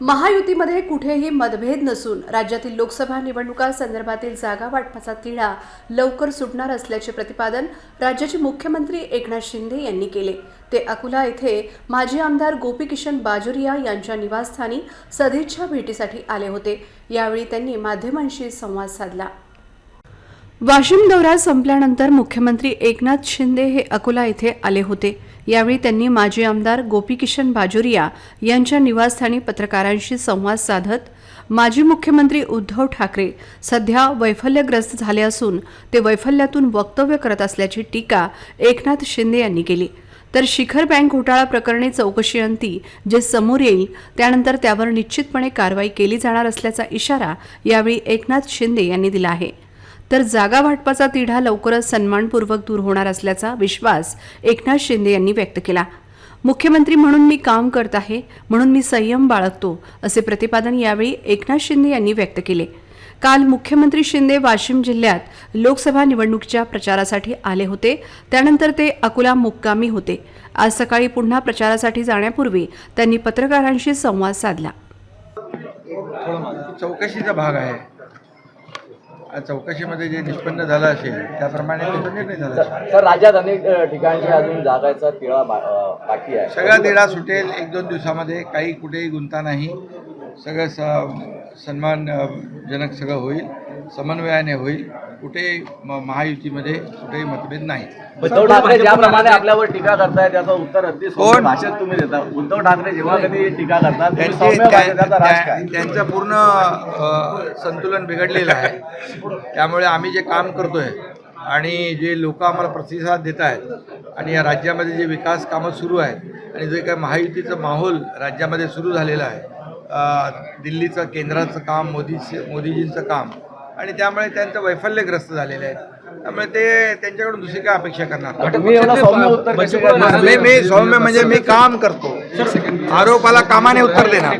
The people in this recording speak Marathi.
महायुतीमध्ये कुठेही मतभेद नसून राज्यातील लोकसभा निवडणुका संदर्भातील जागा वाटपाचा तिढा लवकर सुटणार असल्याचे प्रतिपादन राज्याचे मुख्यमंत्री एकनाथ शिंदे यांनी केले. ते अकोला येथे माजी आमदार गोपीकिशन बाजोरिया यांच्या निवासस्थानी सदिच्छा भेटीसाठी आले होते. यावेळी त्यांनी माध्यमांशी संवाद साधला. वाशिम दौरा संपल्यानंतर मुख्यमंत्री एकनाथ शिंदे हे अकोला येथे आले होते. यावेळी त्यांनी माजी आमदार गोपीकिशन बाजोरिया यांच्या निवासस्थानी पत्रकारांशी संवाद साधत माजी मुख्यमंत्री उद्धव ठाकरे सध्या वैफल्यग्रस्त झाले असून ते वैफल्यातून वक्तव्य करत असल्याची टीका एकनाथ शिंदे यांनी केली. तर शिखर बँक घोटाळा प्रकरणी चौकशी अंती जे समोर येईल त्यानंतर त्यावर निश्चितपणे कारवाई केली जाणार असल्याचा इशारा यावेळी एकनाथ शिंदे यांनी दिला आहे. तर जागा वाटपाचा तिढा लवकरच सन्मानपूर्वक दूर होणार असल्याचा विश्वास एकनाथ शिंदे यांनी व्यक्त केला. मुख्यमंत्री म्हणून मी काम करत आहे म्हणून मी संयम बाळगतो असे प्रतिपादन यावेळी एकनाथ शिंदे यांनी व्यक्त केले. काल मुख्यमंत्री शिंदे वाशिम जिल्ह्यात लोकसभा निवडणुकीच्या प्रचारासाठी आले होते त्यानंतर ते अकोला मुक्कामी होते. आज सकाळी पुन्हा प्रचारासाठी जाण्यापूर्वी त्यांनी पत्रकारांशी संवाद साधला. चौकशीचा भाग आहे. चौकशीमध्ये जे निष्पन्न झालं असेल त्याप्रमाणे त्याचा निर्णय झाला असेल. सर राज्यात अनेक अ, ठिकाणचे अजून जागायचा तिळा बा- अ, बाकी आहे. सगळा तिढा सुटेल एक दोन दिवसामध्ये काही कुठेही गुंता नाही. सगळं स सन्मानजनक सगळं होईल. समन्वयाने होईल. कुठेही म- महायुतीमध्ये कुठेही मतभेद नाही. उद्धव ठाकरे ज्याप्रमाणे आपल्यावर टीका करताय त्याचं उत्तर अगदी कोण? भाषेत तुम्ही देता. उद्धव ठाकरे जेव्हा कधी टीका करतात तुम्ही त्यांचे पूर्ण संतुलन बिघडलेलं आहे. त्यामुळे आम्ही जे काम करतोय आणि जे लोक आम्हाला प्रतिसाद देत आहेत आणि या राज्यामध्ये जे विकास कामं सुरू आहेत आणि जे काय महायुतीचं माहोल राज्यामध्ये सुरू झालेलं आहे दिल्लीचं केंद्राचं काम मोदी मोदीजींचं काम आणि त्यामुळे त्यांचं वैफल्यग्रस्त झालेलं आहे. त्यामुळे ते त्यांच्याकडून दुसरी काय अपेक्षा करणार? तुम्ही एवढं सौम्य उत्तर कसे देता? मी मी सौम्य म्हणजे मी काम करतो. आरोपाला कामाने उत्तर देणार.